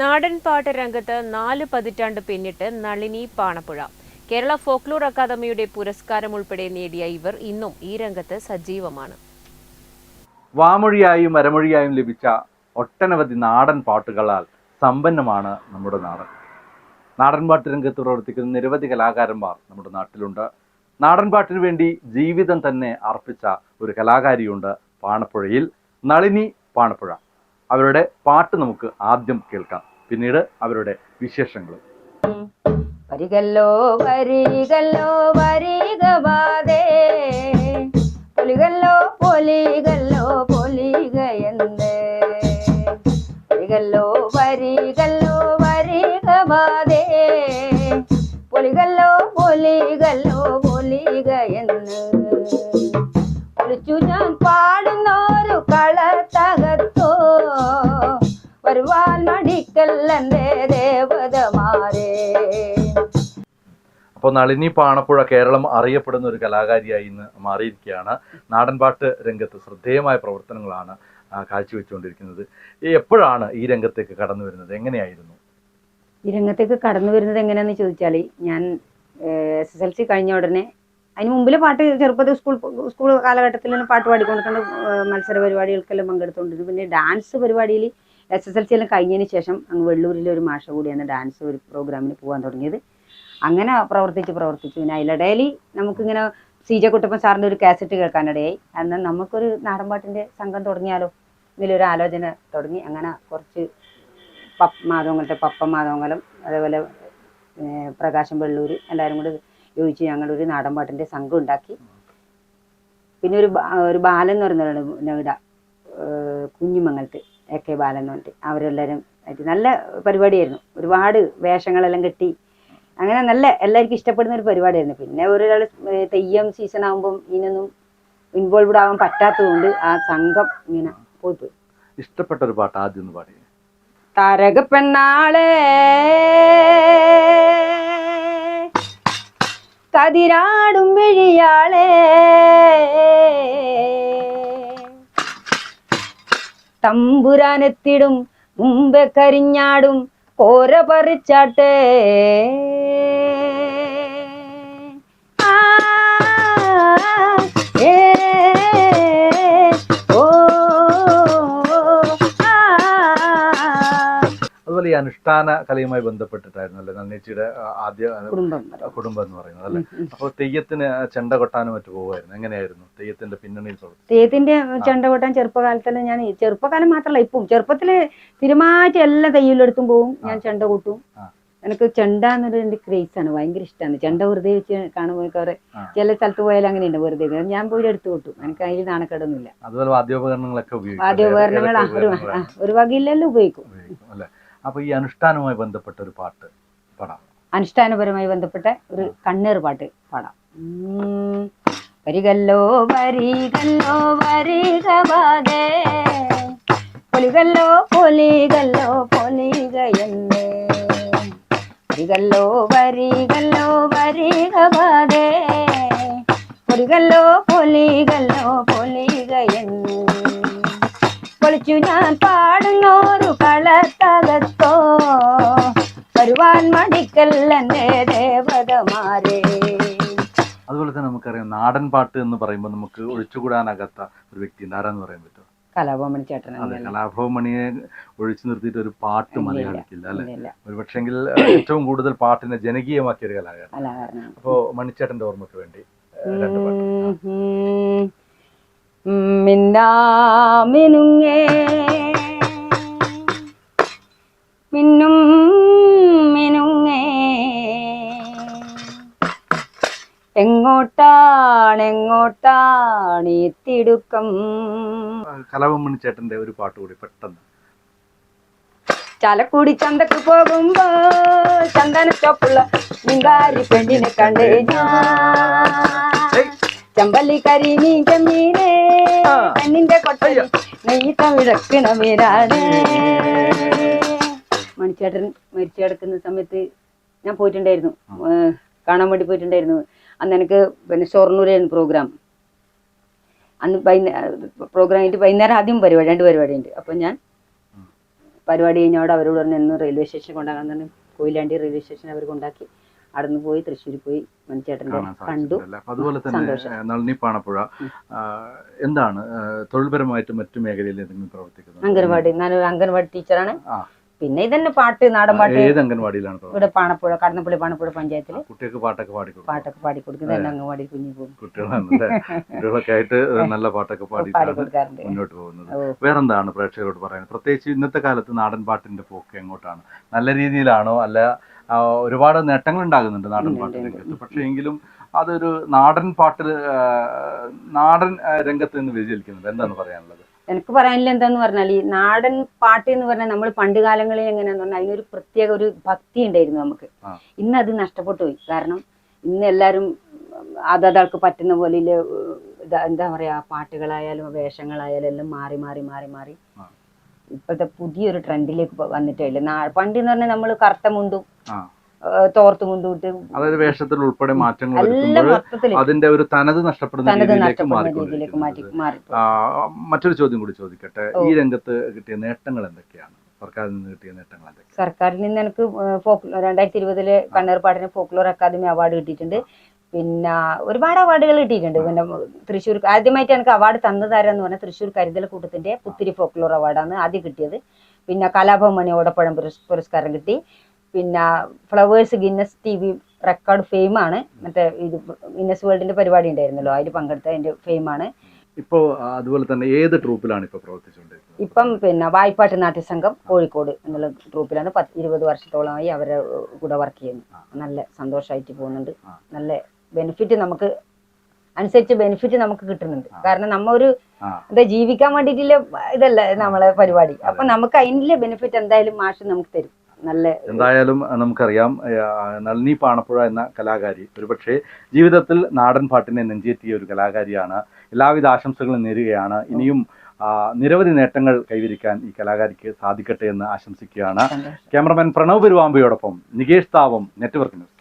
നാടൻ പാട്ട് രംഗത്ത് നാല് പതിറ്റാണ്ട് പിന്നിട്ട് നളിനി പാണപ്പുഴ. കേരള ഫോക്ലോർ അക്കാദമിയുടെ പുരസ്കാരം ഉൾപ്പെടെ നേടിയ ഇവർ ഇന്നും ഈ രംഗത്ത് സജീവമാണ്. വാമൊഴിയായും മരമൊഴിയായും ലഭിച്ച ഒട്ടനവധി നാടൻ പാട്ടുകളാൽ സമ്പന്നമാണ് നമ്മുടെ നാട് നാടൻ നാടൻപാട്ട് രംഗത്ത് പ്രവർത്തിക്കുന്ന നിരവധി കലാകാരന്മാർ നമ്മുടെ നാട്ടിലുണ്ട്. നാടൻപാട്ടിന് വേണ്ടി ജീവിതം തന്നെ അർപ്പിച്ച ഒരു കലാകാരിയുണ്ട് പാണപ്പുഴയിൽ നളിനി പാണപ്പുഴ. അവരുടെ പാട്ട് നമുക്ക് ആദ്യം കേൾക്കാം. പിന്നീട് അവരുടെ വിശേഷങ്ങൾ വരികല്ലോ വരികല്ലോ വരികവാതേ പൊലികല്ലോ പൊലികല്ലോ പൊലിക എന്ന് വരികല്ലോ വരികല്ലോ വരികവാതേ പൊലികല്ലോ പൊലികല്ലോ പൊലിക എന്ന് ഒളിച്ചു ഞാൻ പാടുന്നോരു ദേവതമാരേ. അപ്പോൾ നളിനി പാണപ്പുഴ കേരളം അറിയപ്പെടുന്ന ഒരു കലാകാരിയായി ഇന്ന് മാറിയിരിക്കുകയാണ്. നാടൻപാട്ട് രംഗത്ത് ശ്രദ്ധേയമായ പ്രവർത്തനങ്ങളാണ് കാഴ്ചവെച്ചുകൊണ്ടിരിക്കുന്നത്. ഈ എപ്പോഴാണ് ഈ രംഗത്തേക്ക് കടന്നു വരുന്നത്? എങ്ങനെയായിരുന്നു? ഈ രംഗത്തേക്ക് കടന്നു വരുന്നത് എങ്ങനെയാണെന്ന് ചോദിച്ചാൽ ഞാൻ എസ് എസ് എൽ സി കഴിഞ്ഞ ഉടനെ അതിന് മുമ്പിലെ പാട്ട് ചെറുപ്പത്തിൽ സ്കൂൾ സ്കൂൾ കാലഘട്ടത്തിൽ തന്നെ പാട്ട് പാടിക്കൊണ്ടിട്ടുണ്ട് മത്സര പരിപാടികൾക്കെല്ലാം പങ്കെടുത്തുകൊണ്ടിരുന്നു പിന്നെ ഡാൻസ് പരിപാടിയിൽ എസ് എസ് എൽ സി എല്ലാം കഴിഞ്ഞതിന് ശേഷം അങ്ങ് വെള്ളൂരിലെ ഒരു മാഷ കൂടിയാണ് ഡാൻസ് ഒരു പ്രോഗ്രാമിന് പോകാൻ തുടങ്ങിയത്. അങ്ങനെ പ്രവർത്തിച്ച് പ്രവർത്തിച്ചു പിന്നെ അതിലിടയിൽ നമുക്കിങ്ങനെ സി ജെ കുട്ടപ്പൻ സാറിന്റെ ഒരു കാസറ്റ് കേൾക്കാനിടയായി. എന്നാൽ നമുക്കൊരു നാടൻപാട്ടിന്റെ സംഘം തുടങ്ങിയാലോ? ഇതിലൊരു ആലോചന തുടങ്ങി. അങ്ങനെ കുറച്ച് പപ്പ മാധവങ്ങളുടെ പപ്പ മാധവങ്കലം അതേപോലെ പ്രകാശം വെള്ളൂർ എല്ലാവരും കൂടി യോജിച്ച് ഞങ്ങളൊരു നാടൻപാട്ടിന്റെ സംഘം ഉണ്ടാക്കി. പിന്നെ ഒരു ഒരു ബാലൻ എന്ന് പറയുന്നവരാണ് നവിട കുഞ്ഞിമംഗലത്ത്. എ കെ ബാലൻ എന്ന് പറഞ്ഞിട്ട്. അവരെല്ലാവരും ആയിട്ട് നല്ല പരിപാടിയായിരുന്നു. ഒരുപാട് വേഷങ്ങളെല്ലാം കെട്ടി. അങ്ങനെ നല്ല എല്ലാവർക്കും ഇഷ്ടപ്പെടുന്ന ഒരു പരിപാടിയായിരുന്നു. പിന്നെ ഒരാൾ തെയ്യം സീസൺ ആകുമ്പം ഇതിനൊന്നും ഇൻവോൾവ്ഡ് ആവാൻ പറ്റാത്തതുകൊണ്ട് ആ സംഘം ഇങ്ങനെ പോയി പോയി ഇഷ്ടപ്പെട്ട ഒരു പാട്ട് ആദ്യം ഒന്ന് പാടി താരക പെണ്ണാളെ കതിരാടും വിഴിയാളെ തമ്പുരാനെത്തിടും മുമ്പേ കരിഞ്ഞാടും കോര പറിച്ചാട്ടെ. അതുപോലെ ഈ അനുഷ്ഠാന കലയുമായി ബന്ധപ്പെട്ടിട്ടായിരുന്നു അല്ലേ നന്നേച്ചിയുടെ ആദ്യ കുടുംബം എന്ന് പറയുന്നത് അല്ലേ. അപ്പോൾ തെയ്യത്തിന് ചെണ്ട കൊട്ടാനും മറ്റു പോകുമായിരുന്നു. എങ്ങനെയായിരുന്നു തെയ്യത്തിന്റെ പിന്നണിയിൽ തെയ്യത്തിന്റെ ചെണ്ട കൊട്ടാൻ ചെറുപ്പകാലത്തിൽ ഞാൻ ചെറുപ്പകാലം മാത്രമല്ല ഇപ്പം ചെറുപ്പത്തിൽ സ്ഥിരമായിട്ട് എല്ലാ തെയ്യലെടുത്തും പോവും. ഞാൻ ചെണ്ട കൂട്ടും. എനിക്ക് ചെണ്ട എന്നൊരു എന്റെ ക്രേസ് ആണ് ഭയങ്കര ഇഷ്ടമാണ് ചെണ്ട വെറുതെ വെച്ച് കാണുമ്പോൾ കുറെ ചില സ്ഥലത്ത് പോയാലും അങ്ങനെ ഉണ്ട് വെറുതെ. ഞാൻ പോയി എടുത്തു കൂട്ടും. എനിക്ക് അതിൽ നാണക്കേടൊന്നുമില്ല. അതുപോലെ വാദ്യോപകരണങ്ങളൊക്കെ ഉപയോഗിക്കും വാദ്യോപകരണങ്ങൾ ഒരു വകയിലെല്ലാം ഉപയോഗിക്കും. ഉപയോഗിക്കും അല്ലേ അപ്പൊ ഈ അനുഷ്ഠാനവുമായി ബന്ധപ്പെട്ട ഒരു പാട്ട് പാടാം. അനുഷ്ഠാനപരമായി ബന്ധപ്പെട്ട ഒരു കണ്ണേർ പാട്ട് പാടാം. വരികല്ലോ വരികല്ലോ വരിക പൊലികല്ലോ പൊലികല്ലോ പൊലിക എന്നേ വരികല്ലോ വരികല്ലോ വരികവാതേ. പൊലികല്ലോ പൊലികല്ലോ പൊലിക എന്നേ പൊളിച്ചു ഞാൻ പാടുന്നോരു ദേവതമാരേ അതുപോലെ തന്നെ നമുക്കറിയാം നാടൻ പാട്ട് എന്ന് പറയുമ്പോൾ നമുക്ക് ഒഴിച്ചുകൂടാനാകാത്ത ഒരു വ്യക്തി ആരാന്ന് പറയാൻ പറ്റും കലാഭവമണി ചേട്ടൻ അതെ കലാഭവമണിയെ ഒഴിച്ചു നിർത്തിയിട്ട് ഒരു പാട്ട് മലയാളിക്കില്ല അല്ലെ? ഇല്ല. ഒരു പക്ഷെങ്കിൽ ഏറ്റവും കൂടുതൽ പാട്ടിനെ ജനകീയമാക്കിയ ഒരു കലാകാരൻ. അപ്പോ മണിച്ചേട്ടന്റെ ഓർമ്മയ്ക്ക് വേണ്ടി മിന്നാ രണ്ട് പാട്ട്. മിന്നാമിനുങ്ങേ എങ്ങോട്ടാണ് എങ്ങോട്ടാണ് ഈ തിടുക്കം? ചേട്ടന്റെ ഒരു പാട്ട് കൂടി പെട്ടെന്ന്. ചലക്കൂടി ചന്തക്ക് പോകുമ്പോ ചന്ദന ചോപ്പുള്ള മിങ്കാരി പെണ്ണിനെ കണ്ടേ ഞാൻ. ചമ്പല്ലി കരിമീൻ നീ ആ. പെണ്ണിന്റെ കൊട്ടയിൽ നെയ്ത്ത വിളക്കണ മീരാണ് മണിച്ചേട്ടൻ മരിച്ചു കിടക്കുന്ന സമയത്ത് ഞാൻ പോയിട്ടുണ്ടായിരുന്നു. കാണാൻ വേണ്ടി പോയിട്ടുണ്ടായിരുന്നു. അന്ന് എനിക്ക് പിന്നെ ഷൊർണൂരായിരുന്നു പ്രോഗ്രാം അന്ന് വൈകുന്നേരം പ്രോഗ്രാം കഴിഞ്ഞിട്ട് വൈകുന്നേരം ആദ്യം പരിപാടി രണ്ട് പരിപാടി ഉണ്ട് അപ്പം ഞാൻ പരിപാടി കഴിഞ്ഞോടെ അവരോട് പറഞ്ഞു എന്ന് റെയിൽവേ സ്റ്റേഷൻ കൊണ്ടാകാൻ തന്നെ കൊയിലാണ്ടി റെയിൽവേ സ്റ്റേഷൻ അവർ കൊണ്ടാക്കി. അവിടെ നിന്ന് പോയി തൃശ്ശൂർ പോയി മണിച്ചേട്ടന്റെ കണ്ടു. അതുപോലെ തന്നെ നളിനി പാണപ്പുഴ. എന്താണ് തൊഴിൽപരമായിട്ട് മറ്റു മേഖലയിൽ എന്തെങ്കിലും പ്രവർത്തിക്കുന്നത്? അംഗൻവാടി ഞാനൊരു അംഗൻവാടി ടീച്ചറാണ്. പിന്നെ ഇതന്നെ പാട്ട് നാടൻ പാട്ട്. ഏത് അംഗൻവാടിയിലാണ് ഇവിടെ പാണപ്പുഴ കടന്നപ്പള്ളി പാണപ്പുഴ പഞ്ചായത്തിൽ കുട്ടികൾക്ക് പാട്ടൊക്കെ പാടി പാട്ടൊക്കെ പാടി കൊടുക്കുന്നത് തന്നെ അംഗൻവാടി കുഞ്ഞു പോകും? കുട്ടികളൊക്കെ ആയിട്ട് നല്ല പാട്ടൊക്കെ പാടി മുന്നോട്ട് പോകുന്നത്. വേറെന്താണ് പ്രേക്ഷകരോട് പറയുന്നത്? പ്രത്യേകിച്ച് ഇന്നത്തെ കാലത്ത് നാടൻ പാട്ടിന്റെ പോക്ക് എങ്ങോട്ടാണ്? നല്ല രീതിയിലാണോ? അല്ല ഒരുപാട് നേട്ടങ്ങൾ ഉണ്ടാകുന്നുണ്ട് നാടൻ പാട്ടിനെ പാട്ട് രംഗത്ത്. പക്ഷേ എങ്കിലും അതൊരു നാടൻ പാട്ട് നാടൻ രംഗത്ത് നിന്ന് വ്യതിചലിക്കുന്നുണ്ട്. എന്താണ് പറയാനുള്ളത്? എനിക്ക് പറയാനില്ല എന്താന്ന് പറഞ്ഞാൽ ഈ നാടൻ പാട്ട് എന്ന് പറഞ്ഞാൽ നമ്മൾ പണ്ട് കാലങ്ങളിൽ എങ്ങനെയാന്ന് പറഞ്ഞാൽ അതിനൊരു പ്രത്യേക ഒരു ഭക്തി ഉണ്ടായിരുന്നു നമുക്ക്. ഇന്ന് അത് നഷ്ടപ്പെട്ടു പോയി. കാരണം ഇന്ന് എല്ലാവരും അതതാൾക്ക് പറ്റുന്ന പോലെ എന്താ പറയാ പാട്ടുകളായാലും വേഷങ്ങളായാലും എല്ലാം മാറി മാറി മാറി മാറി. ഇപ്പോഴത്തെ പുതിയൊരു ട്രെൻഡിലേക്ക് വന്നിട്ടേ പണ്ട് എന്ന് പറഞ്ഞാൽ നമ്മൾ കറുത്ത മുണ്ടും തോർത്ത് മുണ്ടും ഇട്ട് അതായത് വേഷത്തിൽ ഉൾപ്പെടെ മാറ്റങ്ങൾ അതിന്റെ ഒരു തനത് നഷ്ടപ്പെടുന്ന രീതിയിലേക്ക് മാറി മറ്റൊരു ചോദ്യം കൂടി ചോദിക്കട്ടെ. ഈ രംഗത്ത് കിട്ടിയ നേട്ടങ്ങൾ എന്തൊക്കെയാണ്? സർക്കാരിൽ നിന്ന് കിട്ടിയ നേട്ടങ്ങൾ എന്തൊക്കെയാണ്? സർക്കാരിൽ നിന്ന് എനിക്ക് രണ്ടായിരത്തി ഇരുപതിൽ കണ്ണൂർ പാടിന് ഫോക്ലോർ അക്കാദമി അവാർഡ് കിട്ടിയിട്ടുണ്ട്. പിന്നെ ഒരുപാട് അവാർഡുകൾ കിട്ടിയിട്ടുണ്ട്. പിന്നെ തൃശ്ശൂർ ആദ്യമായിട്ട് എനിക്ക് അവാർഡ് തന്നതാരെന്ന് പറഞ്ഞാൽ തൃശ്ശൂർ കരുതൽ കൂട്ടത്തിന്റെ പുത്തിരി ഫോക്ലോർ അവാർഡാണ് ആദ്യം കിട്ടിയത്. പിന്നെ കലാഭവൻ ഓടപ്പഴം പുരസ്- പുരസ്കാരം കിട്ടി. പിന്നെ Flowers Guinness T V record ഫെയിമാണ് മറ്റേ ഇത് ഗിന്നസ് വേൾഡിന്റെ പരിപാടി ഉണ്ടായിരുന്നല്ലോ. അതിൽ പങ്കെടുത്ത അതിന്റെ ഫെയിമാണ് ഇപ്പോ അതുപോലെ തന്നെ ഏത് ട്രൂപ്പിലാണ് ഇപ്പൊ പ്രവർത്തിച്ചുകൊണ്ടിരിക്കുന്നത്? ഇപ്പം പിന്നെ വായ്പാട്ട് നാട്യസംഘം കോഴിക്കോട് എന്നുള്ള ട്രൂപ്പിലാണ് പത്ത് ഇരുപത് വർഷത്തോളമായി അവരെ കൂടെ വർക്ക് ചെയ്യുന്നു. നല്ല സന്തോഷമായിട്ട് പോകുന്നുണ്ട്. നല്ല ബെനിഫിറ്റ് നമുക്ക് അനുസരിച്ച് ബെനിഫിറ്റ് നമുക്ക് കിട്ടുന്നുണ്ട്. കാരണം നമ്മ ഒരു. എന്താ ജീവിക്കാൻ വേണ്ടിയിട്ടുള്ള ഇതല്ല നമ്മളെ പരിപാടി. അപ്പൊ നമുക്ക് അതിന്റെ ബെനിഫിറ്റ് എന്തായാലും മാഷ് നമുക്ക് തരും. നല്ല എന്തായാലും നമുക്കറിയാം നളിനി പാണപ്പുഴ എന്ന കലാകാരി. ഒരുപക്ഷെ ജീവിതത്തിൽ നാടൻ പാട്ടിനെ നെഞ്ചേറ്റിയ ഒരു കലാകാരിയാണ്. എല്ലാവിധ ആശംസകളും നേരുകയാണ്. ഇനിയും നിരവധി നേട്ടങ്ങൾ കൈവരിക്കാൻ ഈ കലാകാരിക്ക് സാധിക്കട്ടെ എന്ന് ആശംസിക്കുകയാണ്. ക്യാമറമാൻ പ്രണവ് പെരുവാമ്പയോടൊപ്പം നികേഷ് താവം നെറ്റ്വർക്ക് ന്യൂസ്